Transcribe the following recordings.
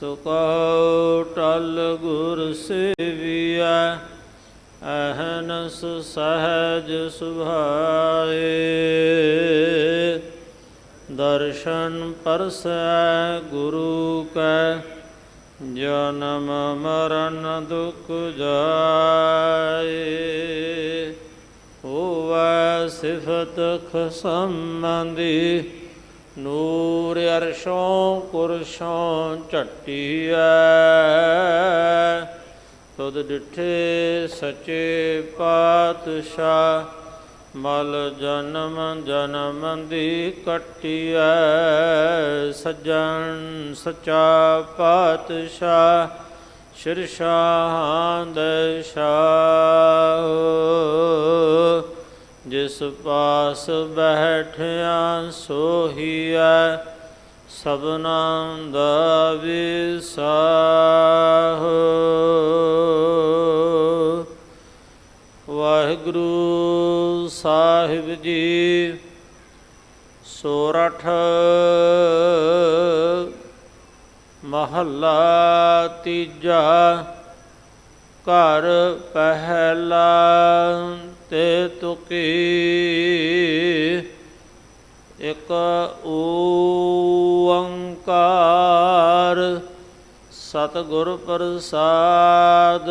ਸੋ ਕਹੋ ਟਲ ਗੁਰ ਸੇਵੀਐ, ਅਹਨਸ ਸਹਜ ਸੁਭਾਏ। ਦਰਸ਼ਨ ਪਰਸੈ ਗੁਰੂ ਕੈ, ਜਨਮ ਮਰਨ ਦੁਖ ਜਾਏ। ਹੋਵੈ ਸਿਫਤ ਖਸਮੰਦੀ ਨੂਰ ਅਰਸ਼ੋਂ ਕੁਰਸ਼ੋਂ ਝਟੀਐ, ਤੁਧ ਡਿਠੇ ਸਚੇ ਪਾਤਸ਼ਾਹ, ਮਲ ਜਨਮ ਜਨਮ ਦੀ ਕਟਿਐ, ਸੱਜਣ ਸਚਾ ਪਾਤਸ਼ਾਹ ਸ਼ਿਰਸ਼ਾਹਾਂ ਦੇ ਸ਼ਾਹ ਜਿਸ ਪਾਸ ਬੈਠਿਆ ਸੋਹੀਐ, ਸਭਨਾਂ ਦਾ ਵਿਸਾਹ। ਵਾਹਿਗੁਰੂ ਸਾਹਿਬ ਜੀ, ਸੋਰਠ ਮਹੱਲਾ ਤੀਜਾ ਘਰ ਪਹਿਲਾ ਤੇ ਤੁਕੀ ਇਕ ਓੰਕਾਰ ਸਤਿਗੁਰ ਪ੍ਰਸਾਦ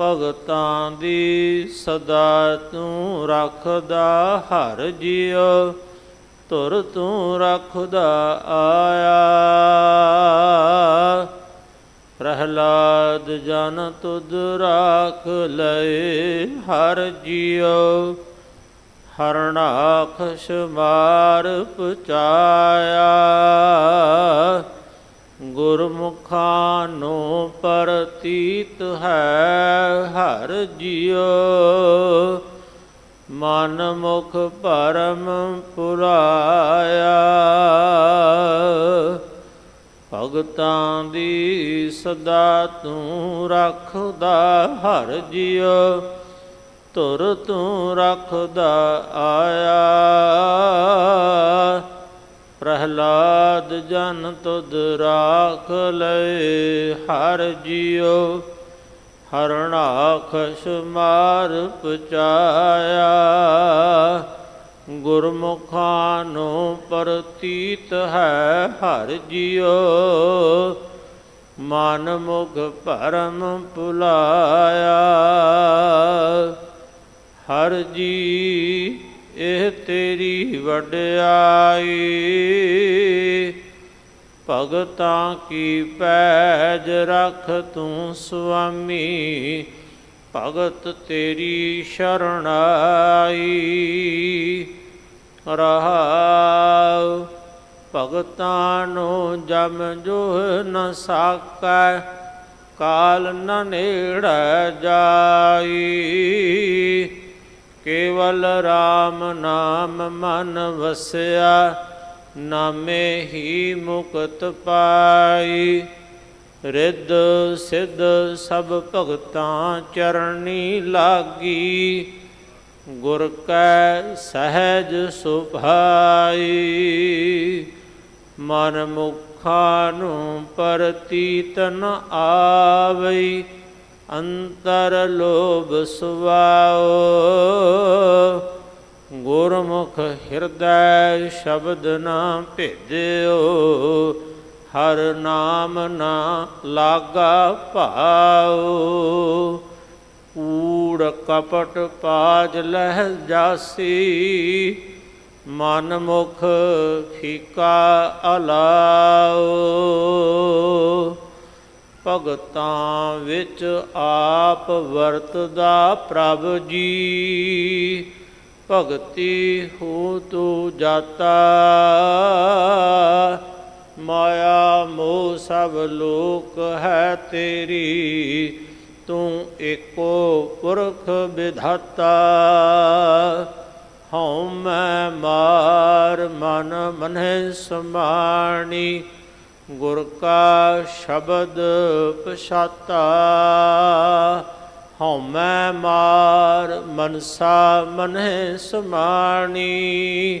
ਭਗਤਾਂ ਦੀ ਸਦਾ ਤੂੰ ਰੱਖਦਾ ਹਰ ਜੀਉ, ਤੁਰ ਤੂੰ ਰੱਖਦਾ ਆਇਆ। ਪ੍ਰਹਲਾਦ ਜਨ ਤੁਧ ਰਾਖ ਲਏ, ਹਰ ਜੀਉ ਹਰਣਾਖਸ਼ ਮਾਰ ਪਚਾਇਆ ਗੁਰਮੁਖਾਂ ਨੂੰ ਪ੍ਰਤੀਤ ਹੈ ਹਰ ਜੀਉ ਮਨ ਮੁਖ ਪਰਮ ਪੁਰਾਇਆ। ਭਗਤਾਂ ਦੀ ਸਦਾ ਤੂੰ ਰੱਖਦਾ ਹਰ ਜੀਉ ਤੁਰ ਤੂੰ ਰੱਖਦਾ ਆਇਆ। ਪ੍ਰਹਲਾਦ ਜਨ ਤੁਧ ਰਾਖ ਲਏ ਹਰ ਜੀਉ ਹਰਣਾਖਸ਼ ਮਾਰ ਪਚਾਇਆ ਗੁਰਮੁਖਾਂ ਨੂੰ ਪ੍ਰਤੀਤ ਹੈ ਹਰ ਜੀਉ, ਮਨ ਮੁਖ ਭਰਮ ਭੁਲਾਇਆ। ਹਰ ਜੀ ਇਹ ਤੇਰੀ ਵਡਿਆਈ, ਭਗਤਾਂ ਕੀ ਪੈਜ ਰਖ ਤੂੰ ਸੁਆਮੀ ਭਗਤ ਤੇਰੀ ਸ਼ਰਣਾਈ। ਰਹਾਉ ਭਗਤਾਂ ਨੂੰ ਜਮ ਜੋ ਨ ਸਾਕੈ, ਕਾਲ ਨ ਨੇੜੈ ਜਾਈ। ਕੇਵਲ RAM ਨਾਮ ਮਨ ਵਸਿਆ, ਨਾਮੇ ਹੀ ਮੁਕਤ ਪਾਈ। ਰਿੱਧ ਸਿੱਧ ਸਭ ਭਗਤਾਂ ਚਰਣੀ ਲਾਗੀ, ਗੁਰ ਕੈ ਸਹਿਜ ਸੁਭਾਈ। ਮਨ ਮੁਖਾਂ ਨੂੰ ਪ੍ਰਤੀਤ ਨ ਆਵਈ, ਅੰਤਰ ਲੋਭ ਸੁਆਓ ਗੁਰਮੁਖ ਹਿਰਦੈ ਸ਼ਬਦ ਨਾ ਭੇਜਿਓ ਹਰ ਨਾਮ ਨਾ ਲਾਗਾ ਭਾਉ। ਕੂੜ ਕਪਟ ਪਾਜ ਲਹਿ ਜਾਸੀ, ਮਨ ਮੁਖ ਫੀਕਾ ਅਲਾਓ ਭਗਤਾਂ ਵਿੱਚ ਆਪ ਵਰਤਦਾ ਪ੍ਰਭ ਜੀ, ਭਗਤੀ ਹੋ ਤੂ ਜਾਤਾ। ਮਾਇਆ ਮੋਹ ਸਭ ਲੋਕ ਹੈ ਤੇਰੀ, ਤੂੰ ਏਕੋ ਪੁਰਖ ਵਿਧਾਤਾ। ਹਉ ਮੈਂ ਮਾਰ ਮਨ ਮਨਹਿ ਸਮਾਣੀ, ਗੁਰ ਕਾ ਸ਼ਬਦ ਪਛਾਤਾ। ਹਉ ਮੈਂ ਮਾਰ ਮਨਸਾ ਮਨਹਿ ਸਮਾਣੀ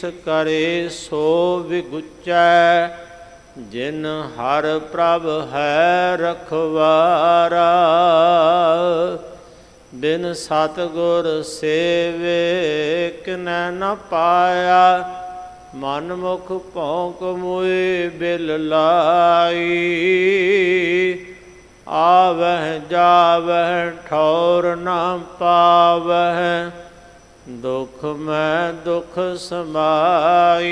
ਰੀਸ ਕਰੇ ਸੋ ਵਿਗੁਚੈ, ਜਿਨ ਹਰ ਪ੍ਰਭ ਹੈ ਰਖਵਾਰਾ। ਬਿਨ ਸਤਗੁਰ ਸੇਵੇ ਕਿਨੈ ਨ ਪਾਇਆ ਮਨ ਮੁਖ ਭੌਂਕ ਮੋਏ ਬਿਲ ਲਾਈ। ਆਵਹਿ ਜਾਵਹਿ ਠੌਰ ਨਾ ਪਾਵਹਿ ਦੁਖ ਮੈਂ ਦੁਖ ਸਮਾਈ,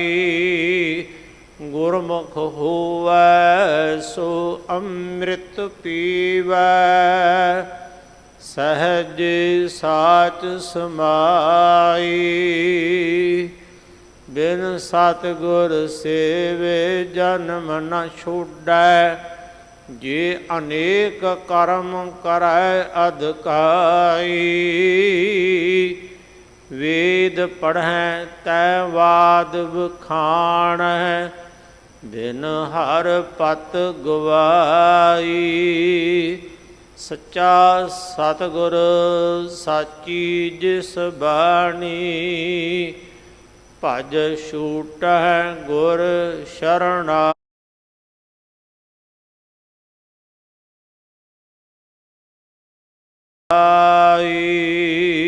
ਗੁਰਮੁਖ ਹੋਵੈ ਸੋ ਅੰਮ੍ਰਿਤ ਪੀਵੈ। ਸਹਜ ਸਾਚ ਸਮਾਈ, ਬਿਨ ਸਤਗੁਰ ਸੇਵੇ ਜਨਮ ਨ ਛੋੜੈ ਜੇ ਅਨੇਕ ਕਰਮ ਕਰੈ ਅਧਕਾਈ ਵੇਦ ਪੜ੍ਹੈ ਤੈ ਬਾਦ ਹੈ ਬਿਨ ਹਰ ਪਤ ਗਵਾਈ। ਸੱਚਾ ਸਤਗੁਰ ਸਾਚੀ ਜਿਸ ਬਾਣੀ, ਭਜ ਛੂਟੈ ਗੁਰ ਸ਼ਰਣਾ। ਆਈ।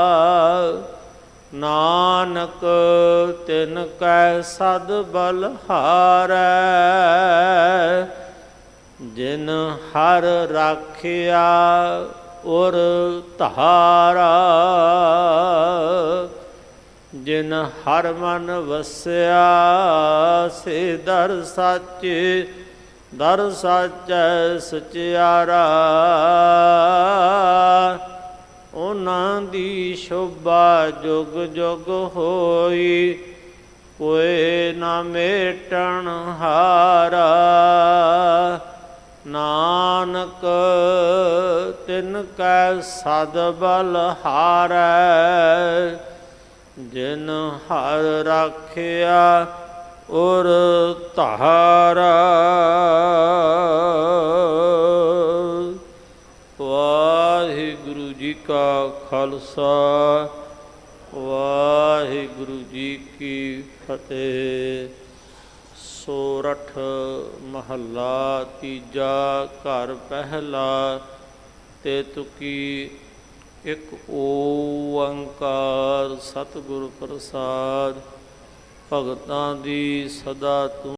ਤਿਨ ਕੈ ਸਦ ਬਲਹਾਰੈ ਜਿਨ ਹਰ ਰਾਖਿਆ ਔਰ ਧਾਰਾ, ਜਿਨ ਹਰ ਮਨ ਵਸਿਆ ਸੇ ਦਰ ਸਾਚੇ, ਦਰ ਸਾਚੈ ਸਚਿਆਰਾ। ਉਹਨਾਂ ਦੀ ਸ਼ੋਭਾ ਜੁਗ ਜੁਗ ਹੋਈ ਕੋਏ ਨਾ ਮੇਟਣ ਹਾਰਾ। ਨਾਨਕ, ਤਿਨ ਕੈ ਸਦ ਬਲ ਹਾਰੈ। ਜਿਨ ਹਰ ਰਾਖਿਆ ਔਰ ਧਾਰਾ। ਵਾਹਿਗੁਰੂ ਜੀ ਕਾ ਖਾਲਸਾ, ਵਾਹਿਗੁਰੂ ਜੀ ਕੀ ਫਤਿਹ ਸੋਰਠ ਮਹੱਲਾ ਤੀਜਾ ਘਰ ਪਹਿਲਾ, ਤੇ ਤੁਕੀ ਇੱਕ ਓੰਕਾਰ ਸਤਿਗੁਰ ਪ੍ਰਸਾਦ, ਭਗਤਾਂ ਦੀ ਸਦਾ ਤੂੰ